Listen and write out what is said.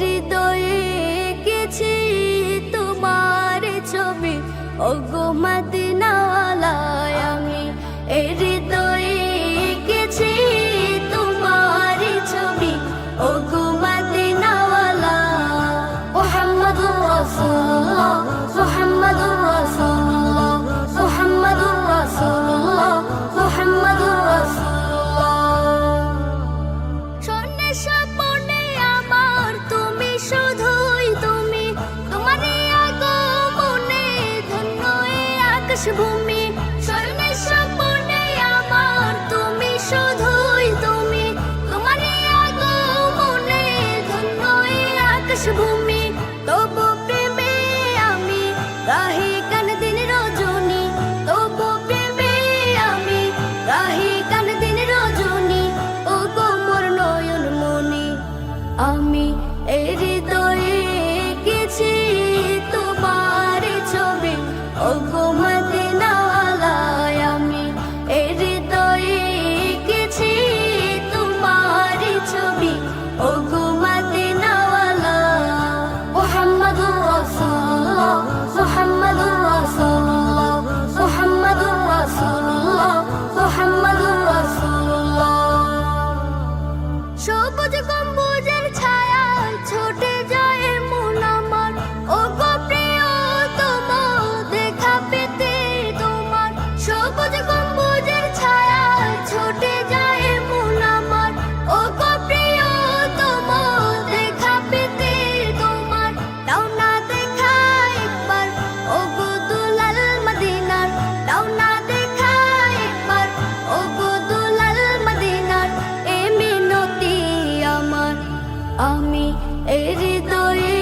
হৃদয়ে গেছি তোমার ছবি। ওগো মদিনালায় আমি হৃদয়ে গেছি তোমার ছবি। ওগো 是不明。আমি এ হৃদয়ে